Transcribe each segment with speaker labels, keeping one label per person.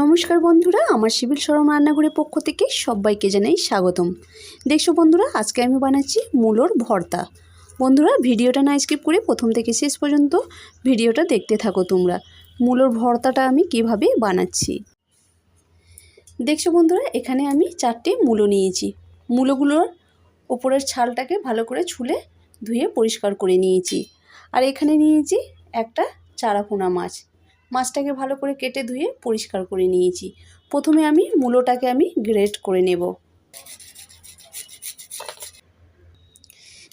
Speaker 1: নমস্কার বন্ধুরা, আমার সিভিল সরম রান্নাঘরের পক্ষ থেকে সবাইকে জানাই স্বাগতম। দেখছ বন্ধুরা, আজকে আমি বানাচ্ছি মূলোর ভর্তা। বন্ধুরা, ভিডিওটা না স্কিপ করে প্রথম থেকে শেষ পর্যন্ত ভিডিওটা দেখতে থাকো তোমরা। মূলোর ভর্তাটা আমি কীভাবে বানাচ্ছি? দেখছ বন্ধুরা, এখানে আমি চারটে মূলো নিয়েছি। মূলোগুলোর ওপরের ছালটাকে ভালো করে ছুলে ধুয়ে পরিষ্কার করে নিয়েছি। আর এখানে নিয়েছি একটা চারাপোনা মাছ। মাছটাকে ভালো করে কেটে ধুয়ে পরিষ্কার করে নিয়েছি। প্রথমে আমি মূলোটাকে আমি গ্রেট করে নেব।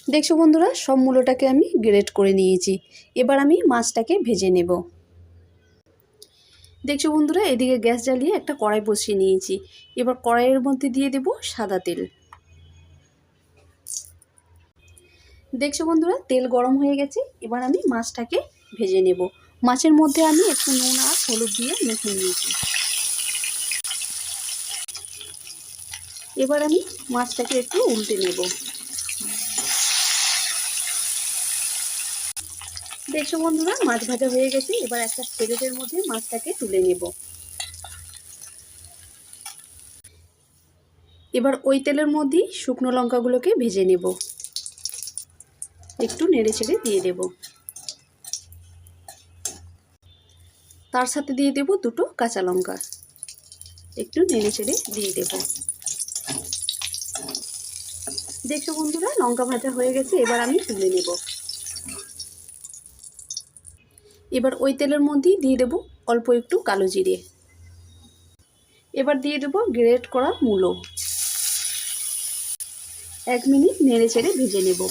Speaker 1: দেখছ বন্ধুরা, সব মূলোটাকে আমি গ্রেট করে নিয়েছি। এবার আমি মাছটাকে ভেজে নেব। দেখছ বন্ধুরা, এদিকে গ্যাস জ্বালিয়ে একটা কড়াই বসিয়ে নিয়েছি। এবার কড়াইয়ের মধ্যে দিয়ে দেব সাদা তেল। দেখছ বন্ধুরা, তেল গরম হয়ে গেছে, এবার আমি মাছটাকে ভেজে নেব। মাছের মধ্যে আমি একটু নুন আর হলুদ দিয়ে মেখে নিয়েছি। এবার আমি মাছটাকে একটু উল্টে নেব। দেখছ বন্ধুরা, মাছ ভাজা হয়ে গেছে। এবার একটা প্লেটের মধ্যে মাছটাকে তুলে নেব। এবার ওই তেলের মধ্যেই শুকনো লঙ্কাগুলোকে ভেজে নেব। একটু নেড়ে ছেড়ে দিয়ে দেবো। তার সাথে দিয়ে দেব দুটো কাঁচা লঙ্কা। একটু নেড়ে চেড়ে দিয়ে দেব। দেখছ বন্ধুরা, লঙ্কা ভাজা হয়ে গেছে, এবার আমি তুলে নেব। এবার ওই তেলের মধ্যেই দিয়ে দেব অল্প একটু কালো জিরে। এবার দিয়ে দেব গ্রেট করা মূলো। এক মিনিট নেড়ে চেড়ে ভেজে নেব।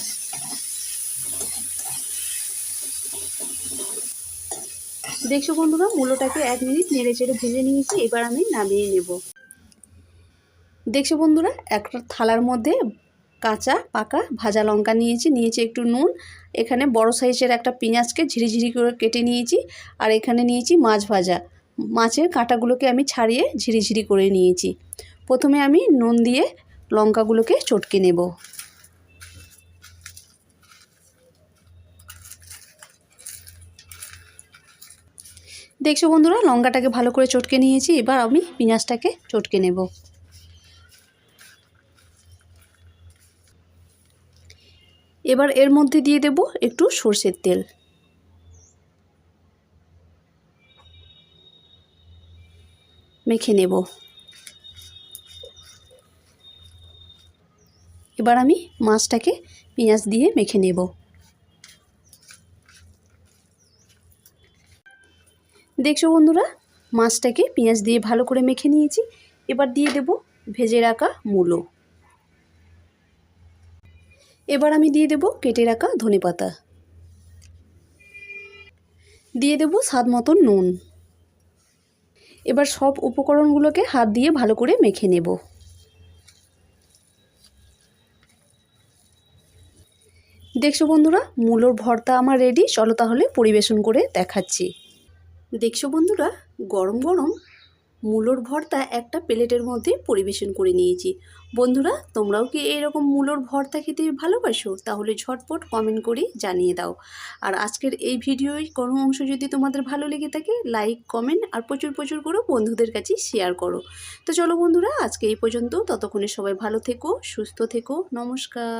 Speaker 1: দেখছ বন্ধুরা, মূলোটাকে এক মিনিট নেড়ে চেড়ে ভেজে নিয়েছি, এবার আমি নামিয়ে নেব। দেখছ বন্ধুরা, একটা থালার মধ্যে কাঁচা, পাকা, ভাজা লঙ্কা নিয়েছি নিয়েছি একটু নুন। এখানে বড় সাইজের একটা পেঁয়াজকে ঝিরিঝিরি করে কেটে নিয়েছি, আর এখানে নিয়েছি মাছ ভাজা। মাছের কাঁটাগুলোকে আমি ছাড়িয়ে ঝিরিঝিরি করে নিয়েছি। প্রথমে আমি নুন দিয়ে লঙ্কাগুলোকে চটকে নেব। দেখছ বন্ধুরা, লঙ্কাটাকে ভালো করে চটকে নিয়েছি, এবার আমি পেঁয়াজটাকে চটকে নেব। এবার এর মধ্যে দিয়ে দেব একটু সর্ষের তেল। মেখে নেব। এবার আমি মাছটাকে পেঁয়াজ দিয়ে মেখে নেব। দেখছ বন্ধুরা, মাছটাকে পেঁয়াজ দিয়ে ভালো করে মেখে নিয়েছি। এবার দিয়ে দেব ভেজে রাখা মূলো। এবার আমি দিয়ে দেব কেটে রাখা ধনে পাতা। দিয়ে দেব স্বাদ মতন নুন। এবার সব উপকরণগুলোকে হাত দিয়ে ভালো করে মেখে নেব। দেখছ বন্ধুরা, মূলোর ভর্তা আমার রেডি চলো তাহলে পরিবেশন করে দেখাচ্ছি। দেখছ বন্ধুরা, গরম গরম মূলোর ভর্তা একটা প্লেটের মধ্যে পরিবেশন করে নিয়েছি। বন্ধুরা, তোমরাও কি এরকম মূলোর ভর্তা খেতে ভালোবাসো? তাহলে ঝটপট কমেন্ট করে জানিয়ে দাও। আর আজকের এই ভিডিওয় কোনো অংশ যদি তোমাদের ভালো লেগে থাকে লাইক কমেন্ট আর প্রচুর প্রচুর করো বন্ধুদের কাছে শেয়ার করো। তো চলো বন্ধুরা, আজকে এই পর্যন্ত। ততক্ষণে সবাই ভালো থেকো, সুস্থ থেকো। নমস্কার।